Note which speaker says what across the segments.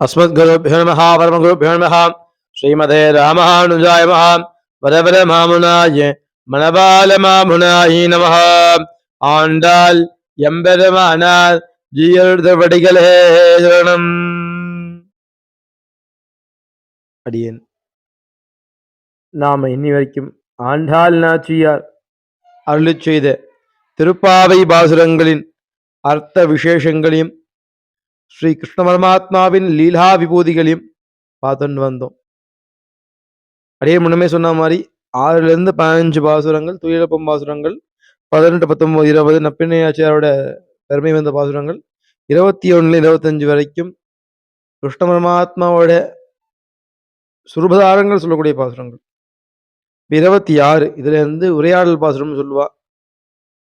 Speaker 1: अस्मद्गुरुभ्यो नमः परमगुरुभ्यो नमः श्रीमते रामानुजाय महा வரவர மாமுனாய மணபால மாமுனாயி நமஹ ஆண்டாள் எம்பெருமானார் ஜீயர்தபடிகளே சரணம் அடியேன் நாம இன்னி வரைக்கும் ஆண்டாள் நாச்சியார் அருளிச் செய்த திருப்பாவை பாசுரங்களின் அர்த்த விசேஷங்களையும் ஸ்ரீ கிருஷ்ண பரமாத்மாவின் லீலா விபூதிகளையும் பார்த்துட்டு வந்தோம். அடியே முன்னமே சொன்ன மாதிரி ஆறுலேருந்து பதினஞ்சு பாசுரங்கள் துயிலப்பம் பாசுரங்கள் பதினெட்டு பத்தொம்போது இருபது நப்பிண்ணையாச்சியாரோட பெருமை வந்த பாசுரங்கள் இருபத்தி ஒன்றுல இருபத்தஞ்சு வரைக்கும் கிருஷ்ண பரமாத்மாவோட சுருபதாரங்கள் சொல்லக்கூடிய பாசுரங்கள். இருபத்தி ஆறு இதுல இருந்து உரையாடல் பாசுரம்னு சொல்லுவா.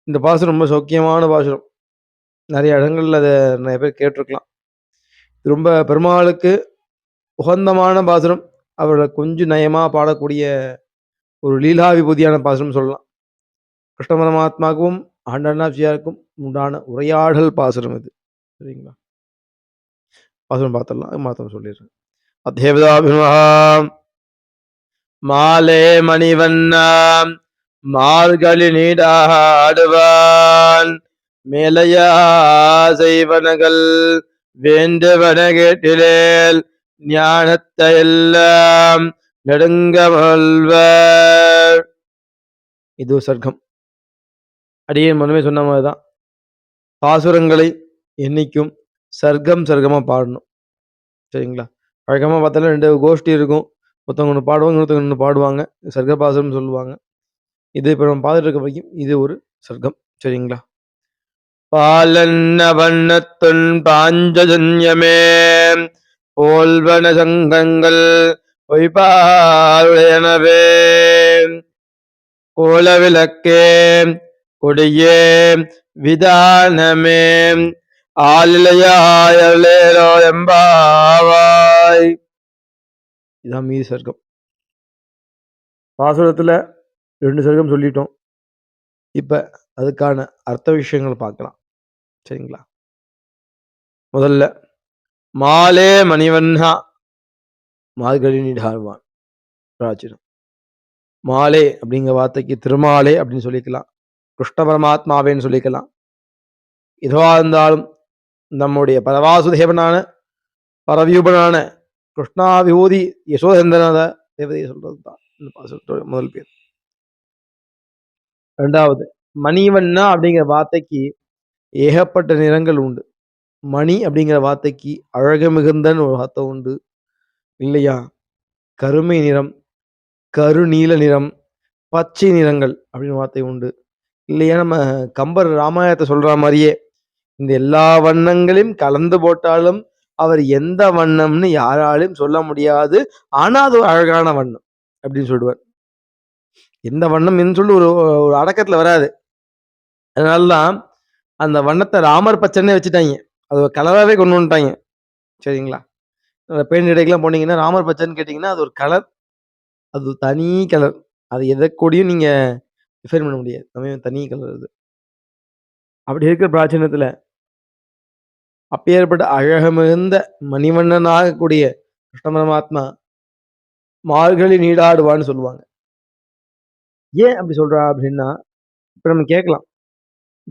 Speaker 1: இந்த பாசுரம் ரொம்ப சௌக்கியமான பாசுரம். நிறைய இடங்கள்ல அதை நிறைய பேர் கேட்டிருக்கலாம். ரொம்ப பெருமாளுக்கு உகந்தமான பாசுரம். அவரோட கொஞ்சம் நயமா பாடக்கூடிய ஒரு லீலா விபூதியான பாசுரம் சொல்லலாம். கிருஷ்ண பரமாத்மாவுக்கும் ஆண்டனாச்சியாருக்கும் உண்டான உரையாடல் பாசுரம் இது. சரிங்களா? பாசுரம் பார்த்துடலாம். மாத்திரம் சொல்லிடுறேன். அத்தேவதாபிமகாம் மாலே மணிவண்ணாம் மார்கழி நீடாடுவான் மேலையா செய்வனகள் வேண்டுவன கேட்டிலேல் ஞானத்தை எல்லாம் நெடுங்கமல்வர். இது ஒரு சர்க்கம். அடியேன் மனமே சொன்ன மாதிரி தான் பாசுரங்களை என்னைக்கும் சர்க்கம் சர்க்கமாக பாடணும். சரிங்களா? வழக்கமாக பார்த்தாலும் ரெண்டு கோஷ்டி இருக்கும். ஒருத்தவங்க ஒன்று பாடுவாங்க இன்னொருத்தவங்க ஒன்று பாடுவாங்க. சர்க்க பாசுரம்னு சொல்லுவாங்க. இது இப்போ நம்ம பார்த்துட்டு இருக்க வரைக்கும் இது ஒரு சர்க்கம். சரிங்களா? பாலன்ன வண்ணத்துன் பாஞ்சஜன்யமே. போல்வன சங்கங்கள் பொய்பாருடையனவே கோலவிளக்கே கொடியே விதானமே. ஆளிலையாயலேரோ எம்பாவாய். இதான் மீதி சர்க்கம். பாசுரத்தில் ரெண்டு சர்க்கம் சொல்லிட்டோம். இப்ப அதுக்கான அர்த்த விஷயங்கள் பார்க்கலாம். சரிங்களா? முதல்ல மாலே மணிவண்ணா மார்கழி நீடாழ்வான் பிராச்சீனம். மாலே அப்படிங்கிற வார்த்தைக்கு திருமாலே அப்படின்னு சொல்லிக்கலாம். கிருஷ்ண பரமாத்மாவேன்னு சொல்லிக்கலாம். எதுவாக இருந்தாலும் நம்முடைய பரவாசுதேவனான பரவியூபனான கிருஷ்ணா விபூதி யசோதேந்திரநாத தேவதையை சொல்றது தான் முதல் பேர். ரெண்டாவது மணிவண்ணா அப்படிங்கிற வார்த்தைக்கு ஏகப்பட்ட நிறங்கள் உண்டு. மணி அப்படிங்கிற வார்த்தைக்கு அழகு மிகுந்தன்னு ஒரு வார்த்தை உண்டு. இல்லையா? கருமை நிறம் கருநீல நிறம் பச்சை நிறங்கள் அப்படின்னு வார்த்தை உண்டு. இல்லையா? நம்ம கம்பர் ராமாயணத்தை சொல்ற மாதிரியே இந்த எல்லா வண்ணங்களையும் கலந்து போட்டாலும் அவர் எந்த வண்ணம்னு யாராலையும் சொல்ல முடியாது. ஆனா அது ஒரு அழகான வண்ணம் அப்படின்னு சொல்லுவார். எந்த வண்ணம் என்று சொல்லி ஒரு ஒரு அடக்கத்துல வராது. அதனாலதான் அந்த வண்ணத்தை ராமர் பச்சைன்னே வச்சுட்டாங்க. அது ஒரு கலராகவே கொண்டு வந்துட்டாங்க. சரிங்களா? பெயிண்ட் இடைக்கெல்லாம் போனீங்கன்னா ராமர் பச்சைன்னு கேட்டிங்கன்னா அது ஒரு கலர் அது தனி கலர் அது எதை கூடயும் நீங்கள் டிஃபைன் பண்ண முடியாது. நம்ம தனி கலர் அது. அப்படி இருக்கிற பிராச்சீனத்தில் அப்பேற்பட்ட அழகமிகுந்த மணிவண்ணனாக கூடிய கிருஷ்ண பரமாத்மா மார்கழி நீடாடுவான்னு சொல்லுவாங்க. ஏன் அப்படி சொல்கிறா அப்படின்னா இப்போ நம்ம கேட்கலாம்.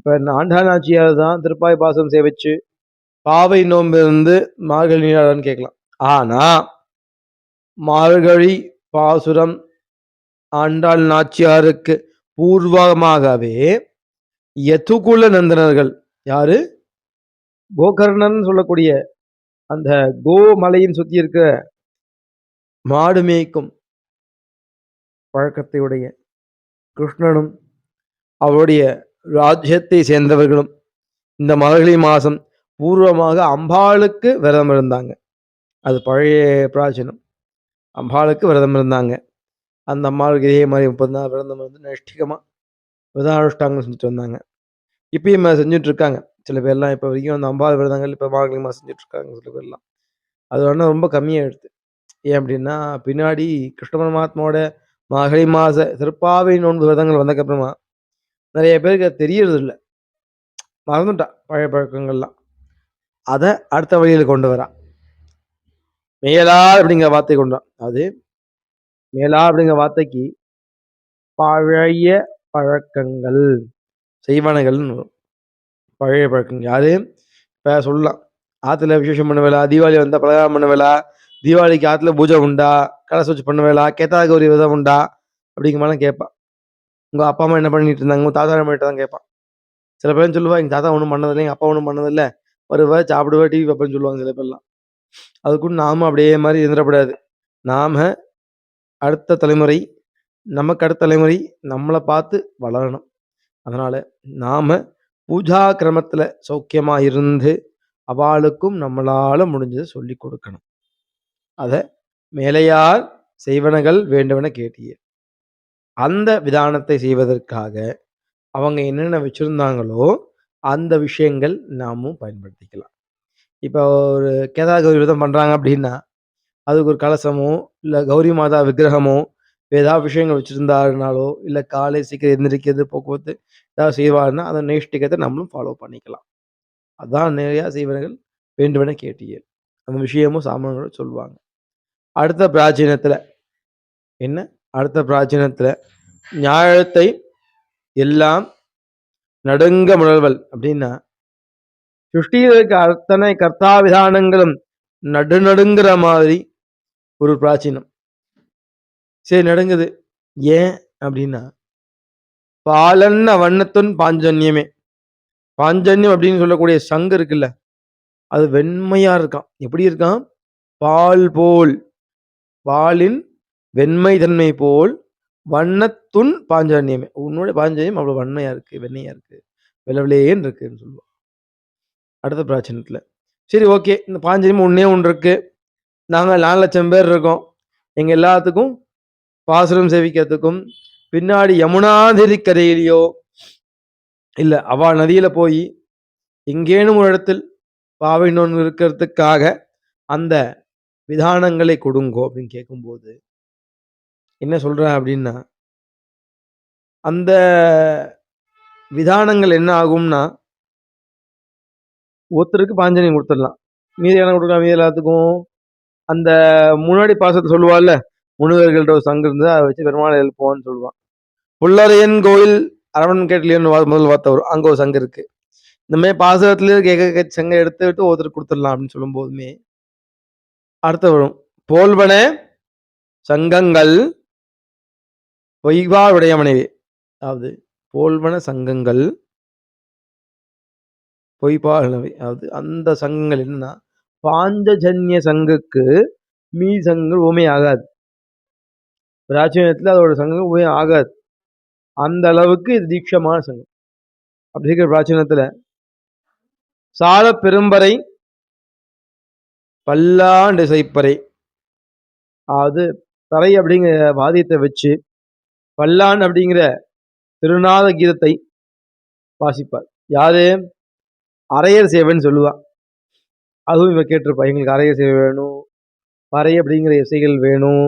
Speaker 1: இப்போ ஆண்டாள் நாச்சியார் தான் திருப்பாய் பாசம் சேவிச்சு பாவை நோன்பு இருந்து மார்கழி நீராடான்னு கேட்கலாம். ஆனால் மார்கழி பாசுரம் ஆண்டாள் நாச்சியாருக்கு பூர்வமாகவே யதுகுல நந்தனர்கள் யாரு? கோகர்ணன் சொல்லக்கூடிய அந்த கோ மலையின் சுத்தி மாடு மேய்க்கும் பழக்கத்தையுடைய கிருஷ்ணனும் அவருடைய ராஜ்யத்தை சேர்ந்தவர்களும் இந்த மார்கழி மாதம் பூர்வமாக அம்பாளுக்கு விரதம் இருந்தாங்க. அது பழைய பிராச்சீனம். அம்பாளுக்கு விரதம் இருந்தாங்க. அந்த அம்மாளுக்கு இதே மாதிரி முப்பது நாள் விரதம் இருந்து நஷ்டிகமாக விரதானுஷ்டாங்க செஞ்சுட்டு வந்தாங்க. இப்பயும் செஞ்சுட்ருக்காங்க. சில பேர்லாம் இப்போ வரைக்கும் அந்த அம்பாள் விரதங்கள் இப்போ மார்கழி மாதம் செஞ்சுட்ருக்காங்க சில பேர்லாம். அது வேணால் ரொம்ப கம்மியாகிடுது ஏன் அப்படின்னா பின்னாடி கிருஷ்ண பரமாத்மாவோட மார்கழி மாத திருப்பாவை நோன்பு விரதங்கள் வந்ததுக்கப்புறமா நிறைய பேருக்கு அது தெரியறது இல்லை மறந்துட்டா பழைய பழக்கங்கள்லாம். அதை அடுத்த வழியில் கொண்டு வரான் மேலா அப்படிங்கிற வார்த்தை கொண்டான் அது மேலா அப்படிங்கிற வார்த்தைக்கு பழைய பழக்கங்கள் செய்வனகள்னு பழைய பழக்கங்கள். யாரு? இப்போ சொல்லலாம். ஆற்றுல விசேஷம் பண்ண வேலை தீபாவளி வந்தால் பலகாரம் பண்ணுவேலா தீபாவளிக்கு ஆற்றுல பூஜை உண்டா கலச வச்சு பண்ண வேலை விதம் உண்டா அப்படிங்கிற மாதிரிலாம் கேட்பான் உங்கள் அப்பா அம்மா என்ன பண்ணிட்டு இருந்தாங்க உங்கள் தாத்தா என்ன பண்ணிட்டு தான் கேட்பான் சில பேர் சொல்லுவா எங்கள் தாத்தா ஒன்றும் பண்ணதில்லை எங்கள் அப்பா ஒன்றும் பண்ணதில்லை. வருவா சாப்பிடுவா டிவி பார்ப்பேன்னு சொல்லுவாங்க சில பேர்லாம். அதுக்கும் நாமும் அப்படியே மாதிரி இருந்துடக்கூடாது. நாம் அடுத்த தலைமுறை நமக்கு அடுத்த தலைமுறை நம்மளை பார்த்து வளரணும். அதனால் நாம் பூஜா கிரமத்தில் சௌக்கியமாக இருந்து அவளுக்கும் நம்மளால் முடிஞ்சதை சொல்லி கொடுக்கணும். அதை மேலையார் செய்வனகள் வேண்டுவன கேட்டியே அந்த விதானத்தை செய்வதற்காக அவங்க என்னென்ன வச்சுருந்தாங்களோ அந்த விஷயங்கள் நாமும் பயன்படுத்திக்கலாம். இப்போ ஒரு கேதா கௌரி விரதம் பண்ணுறாங்க அப்படின்னா அதுக்கு ஒரு கலசமோ இல்லை கௌரி மாதா விக்கிரகமோ ஏதாவது விஷயங்கள் வச்சுருந்தாருனாலோ இல்லை காலை சீக்கிரம் எந்திரிக்கிறது போக்குவரத்து ஏதாவது செய்வாருன்னா அதை நேஷ்டிகத்தை நம்மளும் ஃபாலோ பண்ணிக்கலாம். அதான் நிறையா செய்வர்கள் வேண்டுமென கேட்டியல் அந்த விஷயமும் சாமான்களும் சொல்லுவாங்க. அடுத்த பிராச்சீனத்தில் என்ன? அடுத்த பிராச்சீனத்தில் ஞாழத்தை எல்லாம் நடுங்க முழல்வல் அப்படின்னா சுஷ்டியில் இருக்க அத்தனை கர்த்தாவிதானங்களும் நடுநடுங்கிற மாதிரி ஒரு பிராச்சீனம். சரி நடுங்குது. ஏன் அப்படின்னா பாலன்ன வண்ணத்துன் பாஞ்சன்யமே. பாஞ்சன்யம் அப்படின்னு சொல்லக்கூடிய சங்கு இருக்குல்ல அது வெண்மையா இருக்கான் எப்படி இருக்கான் பால் போல் பாலின் வெண்மை தன்மை போல் வண்ணத்துன் பாஞ்சன்யமே. உன்னோட பாஞ்சன்யம் அவ்வளோ வன்மையா இருக்குது வெண்மையா இருக்குது விளவிலேன்னு இருக்குன்னு சொல்லுவோம் அடுத்த பிராச்சனத்தில். சரி ஓகே. இந்த பாஞ்சன்யம் ஒன்றே ஒன்று இருக்குது நாங்கள் நாலு லட்சம் பேர் இருக்கோம். எங்கள் எல்லாத்துக்கும் பாசுரம் சேவிக்கிறதுக்கும் பின்னாடி யமுனாதிரி கரையிலையோ இல்லை அவா நதியில் போய் எங்கேனும் ஒரு இடத்தில் பாவை நோன் இருக்கிறதுக்காக அந்த விதானங்களை கொடுங்கோ அப்படின்னு கேட்கும்போது என்ன சொல்கிறேன் அப்படின்னா அந்த விதானங்கள் என்ன ஆகும்னா ஒருத்தருக்கு பாஞ்சனியம் கொடுத்துடலாம். மீதி என்ன கொடுக்கலாம்? மீதி எல்லாத்துக்கும். அந்த முன்னாடி பாசத்தை சொல்லுவாள்ல முனிவர்கள்ட்ட ஒரு சங்கு இருந்து அதை வச்சு பெருமாளை எழுப்புவான்னு சொல்லுவான். புல்லரையன் கோயில் அரவணன் கேட்டலியன்னு முதல் வார்த்தை வரும். அங்கே ஒரு சங்கு இருக்கு. இந்த மாதிரி பாசகத்துல கேட்க சங்க எடுத்து விட்டு ஒருத்தருக்கு கொடுத்துடலாம் அப்படின்னு சொல்லும் போதுமே அடுத்த வரும். போல்வன சங்கங்கள் பொய்வா மனைவி. அதாவது போல்வன சங்கங்கள். பொய்பாகனவை அதாவது அந்த சங்கங்கள் என்னன்னா பாஞ்சஜன்ய சங்குக்கு மீ சங்கங்கள் உமை ஆகாது. பிராச்சீனத்தில் அதோட சங்கம் உமை ஆகாது. அந்த அளவுக்கு இது தீட்சமான சங்கம். அப்படி இருக்கிற பிராச்சீனத்தில் சால பெரும்பறை பல்லாண்டு சைப்பறை அது பறை அப்படிங்கிற வாதியத்தை வச்சு பல்லாண்டு அப்படிங்கிற திருநாத கீதத்தை வாசிப்பார். யாரு? அரையர் சேவைன்னு சொல்லுவான். அதுவும் இவன் கேட்டிருப்பா எங்களுக்கு அரையர் சேவை வேணும் பறை அப்படிங்கிற இசைகள் வேணும்.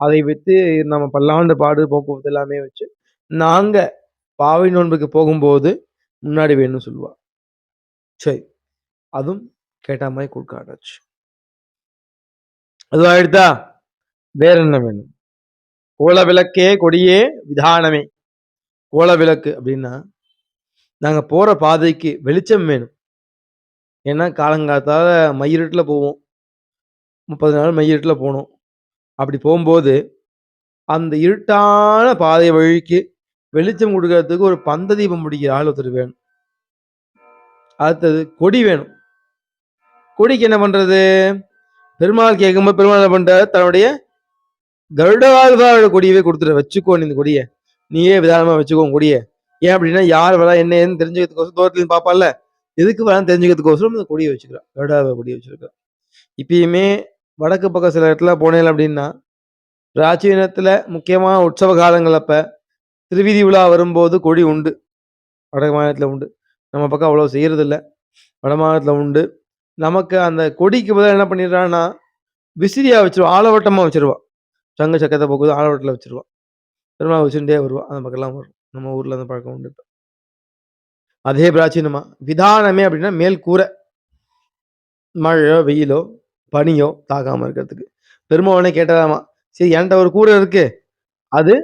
Speaker 1: அதை வைத்து நம்ம பல்லாண்டு பாடு போக்குவரத்து எல்லாமே வச்சு நாங்கள் பாவை நோன்புக்கு போகும்போது முன்னாடி வேணும்னு சொல்லுவா சரி அதுவும் கேட்ட மாதிரி ஆரம்பிச்சு. அது ஆயிடுதா வேற என்ன வேணும்? கோல விளக்கே கொடியே விதானமே. கோலவிளக்கு அப்படின்னா நாங்கள் போகிற பாதைக்கு வெளிச்சம் வேணும். ஏன்னா காலங்காலத்தால் மையிருட்டில் போவோம். முப்பது நாள் மையிருட்டில் போனோம். அப்படி போகும்போது அந்த இருட்டான பாதை வழிக்கு வெளிச்சம் கொடுக்கறதுக்கு ஒரு பந்த தீபம் பிடிக்கிற ஆள் ஒருத்தர் வேணும். அடுத்தது கொடி வேணும். கொடிக்கு என்ன பண்ணுறது பெருமாள் கேட்கும்போது பெருமாள் என்ன பண்ணுறாரு தன்னுடைய கருடவாழ்வாழ கொடியவே கொடுத்துட்டு வச்சுக்கோ இந்த கொடியை. நீயே விதானமா வச்சுக்கோ கொடியை. ஏன் அப்படின்னா யார் வரா என்ன ஏன்னு தெரிஞ்சுக்கிறதுக்கோசரம் தூரத்துலையும் பார்ப்பால எதுக்கு வரான்னு தெரிஞ்சுக்கிறதுக்கோசரம் இந்த கொடியை வச்சுக்கிறான். கருடாவை கொடியை வச்சிருக்கிறான் இப்பயுமே வடக்கு பக்கம் சில இடத்துல போனேன் அப்படின்னா பிராச்சீனத்தில் முக்கியமான உற்சவ காலங்கள் அப்போ திருவிதி விழா வரும்போது கொடி உண்டு. வட மாநிலத்தில் உண்டு. நம்ம பக்கம் அவ்வளோ செய்கிறதில்ல வட மாநிலத்தில் உண்டு. நமக்கு அந்த கொடிக்கு பதிலாக என்ன பண்ணிடுறான்னா விசிறியாக வச்சிருவான் ஆலவட்டமாக வச்சிருவான் சங்க சக்கத்தை போக்குது ஆலவட்டத்தில் வச்சிருவான் பெருமாள் வச்சுட்டே வருவான் அந்த பக்கம்லாம் வரும் நம்ம ஊரில் அந்த பழக்கம் உண்டு இப்போ அதே பிராச்சீனமா விதானமே அப்படின்னா மேல் கூரை மழையோ வெயிலோ பனியோ தாக்காமல் இருக்கிறதுக்கு. பெருமாவனே உடனே "சரி என்கிட்ட ஒரு கூரை இருக்கு. அது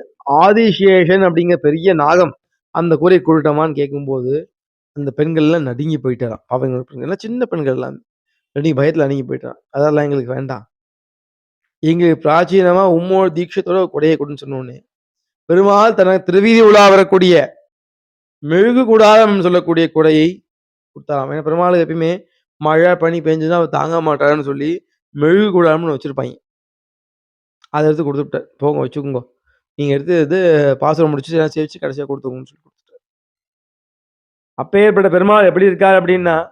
Speaker 1: ஆதிசேஷன் அப்படிங்கிற பெரிய நாகம். அந்த கூரை குடுக்கட்டுமான்னு?" கேட்கும்போது, அந்த பெண்கள்லாம் நடுங்கி போயிட்டாராம். அவங்க பெண்கள்லாம் சின்ன பெண்கள் எல்லாம் நடுங்கி பயத்துல நடுங்கி போயிட்டாராம். "அதெல்லாம் எங்களுக்கு வேண்டாம். இங்கு பிராச்சீனமா உம்மோட தீட்சத்தோட கொடையை கொடுன்னு சொன்னோன்னே பெருமாள் தனக்கு திருவீதி உலா வரக்கூடிய மெழுகு கூடாதம் சொல்லக்கூடிய கொடையை கொடுத்தாராம். ஏன்னா பெருமாள் எப்பயுமே மழை, பனி பெஞ்சுன்னா அவர் தாங்க மாட்டாருன்னு சொல்லி, மெழுகு கூடாதம்னு வச்சிருப்பாங்க. அதை எடுத்து கொடுத்துட்டார். "போங்க வச்சுக்கோங்க. நீங்க எடுத்து இது பாசுரம் முடிச்சு எல்லாம் சேவிச்சு கடைசியா கொடுத்துக்கோங்கன்னு சொல்லி அப்பே ஏற்பட்ட பெருமாள் எப்படி இருக்கார் அப்படின்னா,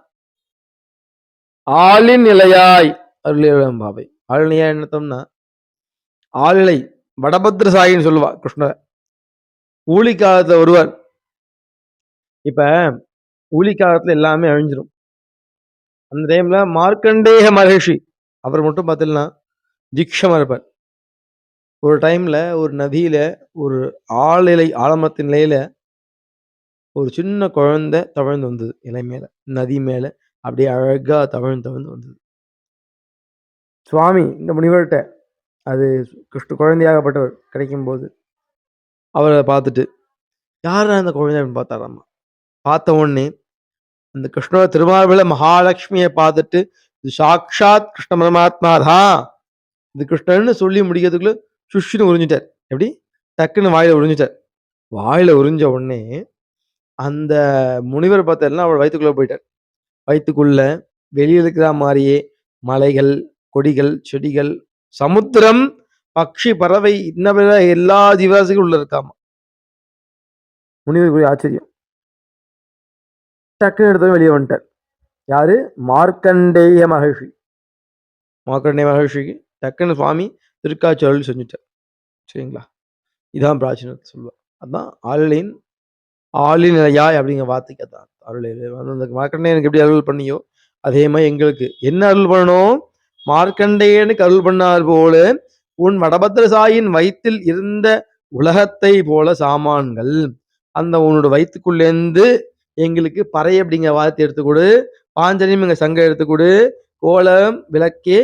Speaker 1: ஆளின் நிலையாய் அருளியம் பாபை. ஆலின் என்னத்தம்னா ஆளிலை வடபத்ர ஆளிலை சொல்லுவா கிருஷ்ணர் ஊழி காலத்தில் வருவார். இப்போ ஊழி எல்லாமே அழிஞ்சிடும் அந்த டைமில் மார்க்கண்டேய மகரிஷி அவர் மட்டும் பார்த்தீங்கன்னா, தீக்ஷமா இருப்பார். ஒரு டைமில் ஒரு நதியில் ஒரு ஆளிலை ஆலமரத்தின் நிலையில் ஒரு சின்ன குழந்தை தவழ்ந்து வந்தது இலை மேலே நதி மேலே அப்படியே அழகாக தவழ்ந்து தவழ்ந்து வந்தது. சுவாமி இந்த முனிவர்கிட்ட அது கிருஷ்ண குழந்தையாகப்பட்டவர் கிடைக்கும்போது, அவரை பார்த்துட்டு, யாரா இந்த குழந்தை?" அப்படின்னு பார்த்தாராமா. பார்த்த உடனே, அந்த கிருஷ்ண திருமார்பில மகாலட்சுமியை பார்த்துட்டு, "இது சாக்ஷாத் கிருஷ்ண பரமாத்மா தான். இது கிருஷ்ணன்னு" சொல்லி முடிக்கிறதுக்குள்ள சுஷ்னு உறிஞ்சிட்டார். எப்படி? டக்குன்னு வாயில உறிஞ்சிட்டார். வாயில உறிஞ்ச உடனே, அந்த முனிவர் பார்த்தீங்கன்னா, அவர் வயிற்றுக்குள்ளே போயிட்டார். வயிற்றுக்குள்ள வெளியில் இருக்கிற மாதிரியே மலைகள், கொடிகள், செடிகள், சமுத்திரம், பக்ஷி, பறவை இன்ன எல்லா ஜீவராசிகளும் உள்ள இருக்காமா. முனிவருக்குரிய ஆச்சரியம். டக்குன்னு எடுத்தோனே வெளியே வந்துட்டார். யாரு? மார்க்கண்டேய மகிழ்ச்சி மார்க்கண்டேய மகர்ஷிக்கு டக்குன்னு சுவாமி திருக்காட்சி அருள் செஞ்சுட்டார். சரிங்களா? இதான் பிராச்சீனத்தை சொல்லுவா. அதான் ஆளின் ஆளின் நிலையாய் அப்படிங்கிற வார்த்தைக்கு அதான் அருள் அந்த மார்க்கண்டேயனுக்கு எப்படி அருள் பண்ணியோ, அதே மாதிரி எங்களுக்கு என்ன அருள் பண்ணணும்? மார்க்கண்டேயனுக்கு அருள் பண்ணார் போல, உன் வடபத்ரசாயின் வயிற்றில் இருந்த உலகத்தை போல சாமான்கள். அந்த உன்னோட வயிற்றுக்குள்ளேருந்து எங்களுக்கு பறை அப்படிங்கிற வார்த்தை எடுத்துக்கொடு குடு. எங்கள் சங்கம் எடுத்து கோலம், விளக்கே,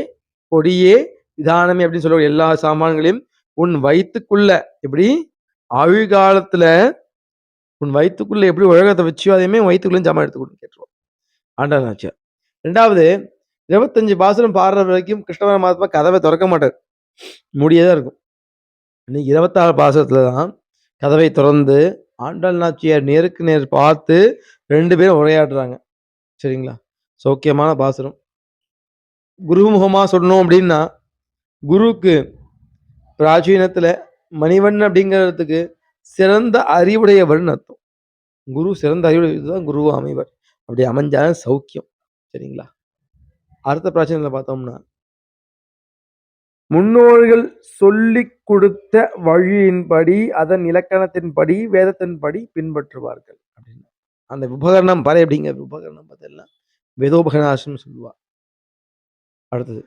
Speaker 1: கொடியே, விதானமே அப்படின்னு சொல்லக்கூடிய எல்லா சாமான்களையும் உன் வயிற்றுக்குள்ள எப்படி ஆயுள்காலத்துல உன் வயிற்றுக்குள்ளே எப்படி உலகத்தை வச்சியோ அதையுமே வயிற்றுக்குள்ளேயும் வயித்துக்குள்ளேயும் எடுத்துக்கொடுன்னு கேட்டுருவோம். ஆண்டாள் நாச்சியார். 2வது 25 பாசுரம் பாடுற வரைக்கும் கிருஷ்ணவர பரமாத்மா கதவை திறக்க மாட்டார். மூடியே தான் இருக்கும். இன்னைக்கு 26 பாசுரத்துல தான் கதவை திறந்து ஆண்டாள் நாச்சியார் நேருக்கு நேர் பார்த்து ரெண்டு பேரும் உரையாடுறாங்க. சரிங்களா? சௌக்கியமான பாசுரம். குருமுகமாக சொல்லணும் அப்படின்னா, குருவுக்கு பிராச்சீனத்தில் மணிவண்ணன் அப்படிங்கிறதுக்கு சிறந்த அறிவுடையவர்னு அர்த்தம். குரு சிறந்த அறிவுடைய தான் குருவா அமைவர். அப்படி அமைஞ்சாலும் சௌக்கியம். சரிங்களா? அடுத்த பிராச்சீனத்துல பார்த்தோம்னா முன்னோர்கள் சொல்லிக் கொடுத்த வழியின்படி, அதன் இலக்கணத்தின்படி, வேதத்தின்படி பின்பற்றுவார்கள். அப்படின்னு. அந்த உபகரணம் பறை அப்படிங்கிற உபகரணம் பார்த்தீங்கன்னா, வேதோபகரணாசம்னு சொல்லுவா. அடுத்தது.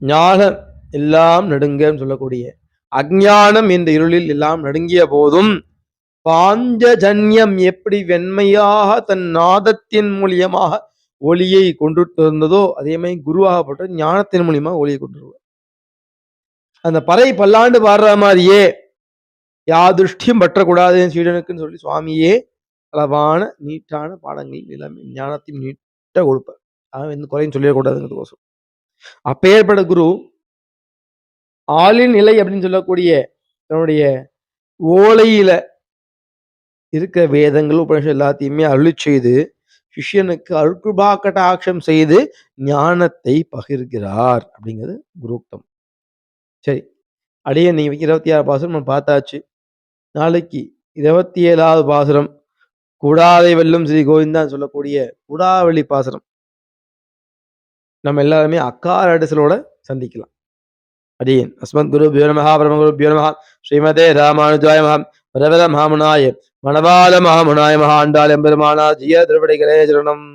Speaker 1: ஞானம் எல்லாம் நடுங்கன்னு சொல்லக்கூடிய அஞ்ஞானம் என்ற இருளில் எல்லாம் நடுங்கிய போதும், பாஞ்சஜன்யம் எப்படி வெண்மையாக தன் நாதத்தின் மூலியமாக ஒளியை கொண்டு வந்ததோ அதே மாதிரி குருவாகப்பட்ட ஞானத்தின் மூலியமா ஒளியை கொண்டு வருவார். அந்த பறை பல்லாண்டு பாடுற மாதிரியே யாதுஷ்டியும் பற்றக்கூடாது சீடனுக்குன்னு சொல்லி சுவாமியே அளவான நீட்டான பாடங்கள் எல்லாமே ஞானத்தையும் நீட்ட கொடுப்பார். அவன் எந்த குறையும் சொல்லிடக்கூடாதுங்கிறதுக்கோசரம். அப்பேற்பட்ட குரு ஆளின் நிலை அப்படின்னு சொல்லக்கூடிய தன்னுடைய ஓலையில இருக்கிற வேதங்கள், உபநிஷம் எல்லாத்தையுமே அருளி செய்து, சிஷ்யனுக்கு அருட்கிருபா கட்டாட்சம் செய்து ஞானத்தை பகிர்கிறார் அப்படிங்கிறது குருக்தம். சரி. அடியேன் இன்னைக்கு 26 பாசுரம் நம்ம பார்த்தாச்சு. நாளைக்கு 27வது பாசுரம் கூடாதை வெல்லும் ஸ்ரீ கோவிந்தான்னு" சொல்லக்கூடிய குடாவளி பாசுரம். நம்ம எல்லாருமே அக்கார அடிசலோட சந்திக்கலாம். அடியேன் அஸ்மத் குரு பியோ நமஹா பிரம குரு பியோ நமஹா ஸ்ரீமதே ராமானுஜாய மஹா பிரபல மகாமுனாய மணவாள மகாமுனாய மகாண்டால் எம்பெருமானா ஜிய திருவடிகளே சரணம்.